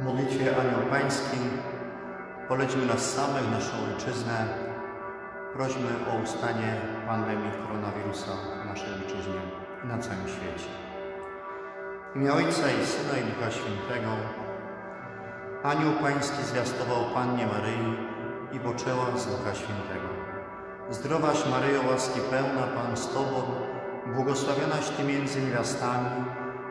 modlitwie Anioł Pański polećmy nas samych, naszą ojczyznę. Prośmy o ustanie pandemii koronawirusa w naszej ojczyźnie i na całym świecie. W imię Ojca i Syna i Ducha Świętego Anioł Pański zwiastował Pannie Maryi i poczęła z Ducha Świętego. Zdrowaś Maryjo, łaski pełna, Pan z Tobą, błogosławionaś Ty między niewiastami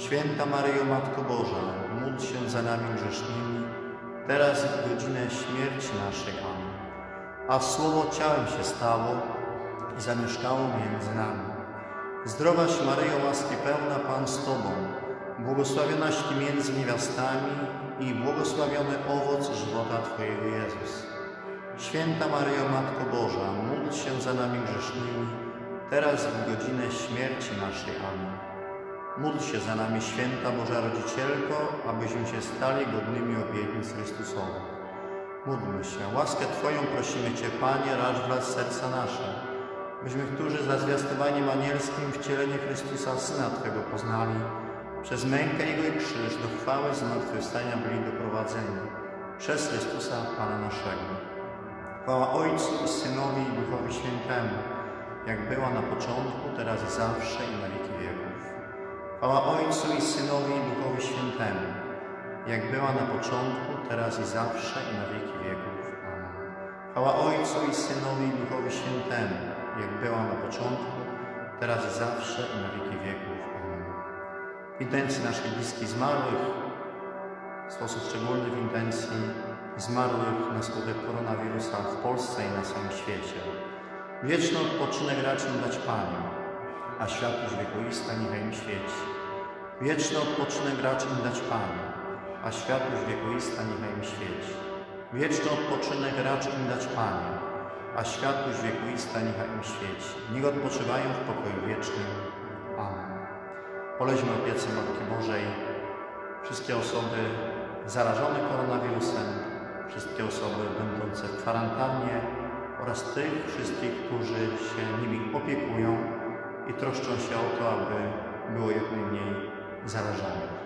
Święta Maryjo, Matko Boża, módl się za nami grzesznymi, teraz i w godzinę śmierci naszej. Amen. A Słowo ciałem się stało i zamieszkało między nami. Zdrowaś Maryjo, łaski pełna, Pan z Tobą, błogosławionaś Ty między niewiastami i błogosławiony owoc żywota Twojego Jezus. Święta Maryjo, Matko Boża, módl się za nami grzesznymi, teraz i w godzinę śmierci naszej. Amen. Módl się za nami, Święta Boża Rodzicielko, abyśmy się stali godnymi obietnic Chrystusowych. Módlmy się. Łaskę Twoją prosimy Cię, Panie, racz wlać serca nasze, byśmy, którzy za zwiastowaniem anielskim wcielenie Chrystusa, Syna Twego poznali, przez mękę Jego i krzyż do chwały zmartwychwstania byli doprowadzeni, przez Chrystusa Pana naszego. Chwała Ojcu i Synowi i Duchowi Świętemu, jak była na początku, teraz zawsze i na wieki wieków. Chwała Ojcu i Synowi i Duchowi Świętemu, jak była na początku, teraz i zawsze i na wieki wieków. Amen. Chwała Ojcu i Synowi i Duchowi Świętemu, jak była na początku, teraz i zawsze i na wieki wieków. Amen. W intencji naszych bliskich zmarłych, w sposób szczególny w intencji zmarłych na skutek koronawirusa w Polsce i na całym świecie. Wieczny odpoczynek racz dać Panie, a światłość wiekuista niechaj im świeci. Wieczny odpoczynek racz im dać Panie, a światłość wiekuista niechaj im świeci. Wieczny odpoczynek racz im dać Panie, a światłość wiekuista niechaj im świeci. Niech odpoczywają w pokoju wiecznym. Amen. Poleźmy opiece Matki Bożej wszystkie osoby zarażone koronawirusem, wszystkie osoby będące w kwarantannie oraz tych wszystkich, którzy się nimi opiekują i troszczą się o to, aby było jak najmniej zarażonych.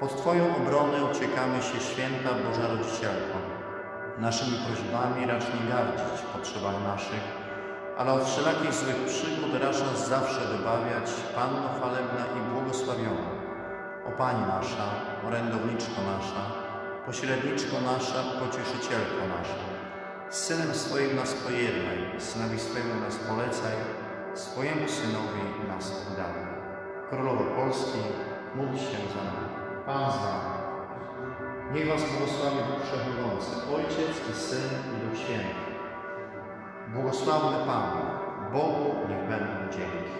Pod Twoją obronę uciekamy się, święta Boża Rodzicielko. Naszymi prośbami racz nie gardzić potrzebami naszych, ale od wszelakich złych przygód racz nas zawsze wybawiać, Panno chwalebna i błogosławiona. O Pani nasza, orędowniczko nasza, pośredniczko nasza, pocieszycielko nasza. Z Synem swoim nas pojednaj, Synowi swojemu nas polecaj, swojemu Synowi nas oddaj. Królowo Polski, módl się za nami. Pan z nami. Niech Was błogosławi Bóg Wszechmogący, Ojciec i Syn i Duch Święty. Błogosławmy Panu, Bogu niech będą dzięki.